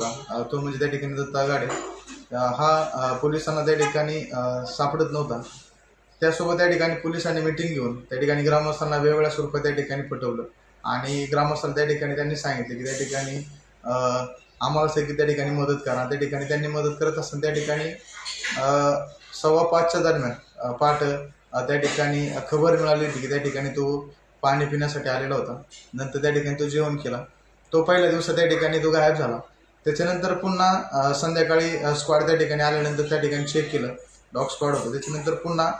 होता तो म्हणजे त्या ठिकाणी दत्ता गाडे हा पोलिसांना त्या ठिकाणी सापडत नव्हता त्यासोबत त्या ठिकाणी पोलिसांनी मिटिंग घेऊन त्या ठिकाणी ग्रामस्थांना वेगवेगळ्या स्वरूपात त्या ठिकाणी पटवलं आणि ग्रामस्थांना त्या ठिकाणी त्यांनी सांगितले की त्या ठिकाणी आम्हाला सगळी त्या ठिकाणी मदत करा त्या ठिकाणी त्यांनी मदत करत असताना त्या ठिकाणी सव्वा पाचच्या दरम्यान पाठ त्या ठिकाणी खबर मिळाली होती की त्या ठिकाणी तो पाणी पिण्यासाठी आलेला होता नंतर त्या ठिकाणी तो जेवण केला तो पहिल्या दिवसात त्या ठिकाणी तो गायब झाला त्याच्यानंतर पुन्हा संध्याकाळी स्क्वॉड त्या ठिकाणी आल्यानंतर त्या ठिकाणी चेक केलं. डॉग स्क्वॉड होतं. त्याच्यानंतर पुन्हा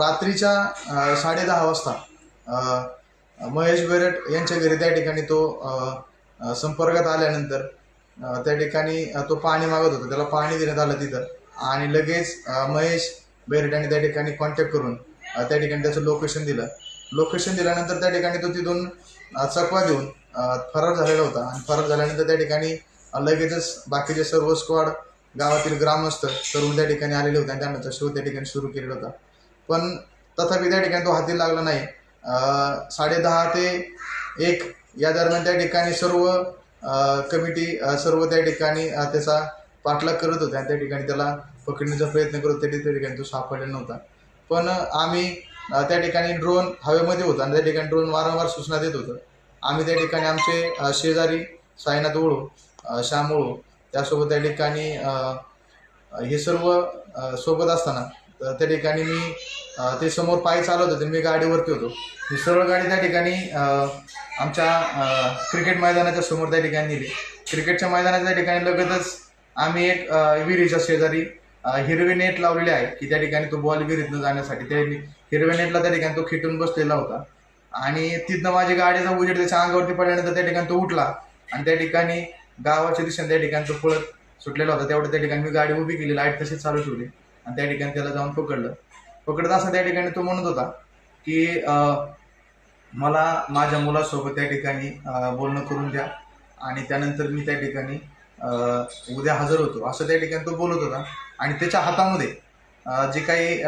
रात्रीच्या साडे साडेदहा वाजता महेश बेरट यांच्या घरी त्या ठिकाणी तो संपर्कात आल्यानंतर त्या ठिकाणी तो पाणी मागत होता. त्याला पाणी देण्यात आलं तिथं. आणि लगेच महेश बेरट यांनी त्या ठिकाणी कॉन्टॅक्ट करून त्या ठिकाणी त्याचं लोकेशन दिलं. लोकेशन दिल्यानंतर त्या ठिकाणी तो तिथून चकवा देऊन फरार झालेला होता. आणि फरार झाल्यानंतर त्या ठिकाणी लगेचच बाकीचे सर्व स्क्वॉड गावातील ग्रामस्थ सर्व त्या ठिकाणी आलेले होते आणि त्यांना शोध त्या ठिकाणी सुरू केलेला होता. पण तथापि त्या ठिकाणी तो हाती लागला नाही. साडेदहा ते एक या दरम्यान त्या ठिकाणी सर्व कमिटी सर्व त्या ठिकाणी त्याचा पाठलाग करत होते आणि त्या ठिकाणी त्याला पकडण्याचा प्रयत्न करत होते. त्या ठिकाणी तो सापडलेला नव्हता. पण आम्ही त्या ठिकाणी ड्रोन हवेमध्ये होता आणि त्या ठिकाणी ड्रोन वारंवार सूचना देत होतं. आम्ही त्या ठिकाणी आमचे शेजारी साईनाथ ओळू श्याम ओळू त्यासोबत त्या ठिकाणी हे सर्व सोबत असताना त्या ठिकाणी मी ते समोर पायी चालवत होते मी गाडीवरती होतो. ही सरळ गाडी त्या ठिकाणी आमच्या क्रिकेट मैदानाच्या समोर त्या ठिकाणी नेली. क्रिकेटच्या मैदानाच्या त्या ठिकाणी लगतच आम्ही एक विहिरीच्या शेजारी हिरवे नेट लावलेले आहे की त्या ठिकाणी तो बॉल विहिरीतनं जाण्यासाठी. त्या हिरव्या नेटला त्या ठिकाणी तो खिटून बसलेला होता. आणि तिथनं माझी गाडीचा उजेड त्याच्या अंगावरती पडल्यानंतर त्या ठिकाणी तो उठला. आणि त्या ठिकाणी गावाच्या दिशेने त्या ठिकाणी तो पळत सुटलेला होता. तेवढं त्या ठिकाणी मी गाडी उभी केली लाइट तशीच चालू ठेवली. आणि त्या ठिकाणी त्याला जाऊन पकडलं. पकडत असताना त्या ठिकाणी तो म्हणत होता की मला माझ्या मुलासोबत त्या ठिकाणी बोलणं करून द्या. आणि त्यानंतर मी त्या ठिकाणी उद्या हजर होतो. असं त्या ठिकाणी तो बोलत होता. आणि त्याच्या हातामध्ये जे काही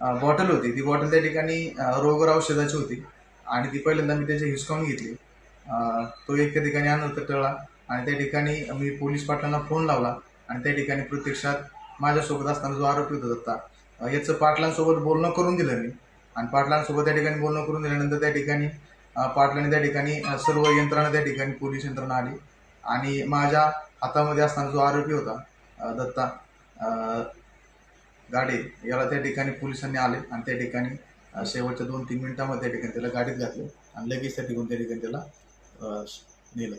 बॉटल होती. ती बॉटल त्या ठिकाणी रोगर औषधाची होती. आणि ती पहिल्यांदा मी त्याची हिसकावून घेतली. तो एक त्या ठिकाणी आणत टळला आणि त्या ठिकाणी मी पोलीस पाटलांना फोन लावला आणि त्या ठिकाणी प्रत्यक्षात माझ्यासोबत असताना जो आरोपी होता दत्ता याचं पाटलांसोबत बोलणं करून दिलं मी. आणि पाटलांसोबत त्या ठिकाणी बोलणं करून दिल्यानंतर त्या ठिकाणी पाटलांनी त्या ठिकाणी सर्व यंत्रणा त्या ठिकाणी पोलीस यंत्रणा आली. आणि माझ्या हातामध्ये असताना जो आरोपी होता दत्ता गाडे याला त्या ठिकाणी पोलिसांनी आले आणि त्या ठिकाणी शेवटच्या दोन तीन मिनिटामध्ये त्या ठिकाणी त्याला गाडीत घातलं आणि लगेच त्या ठिकाणी त्या ठिकाणी त्याला नेलं.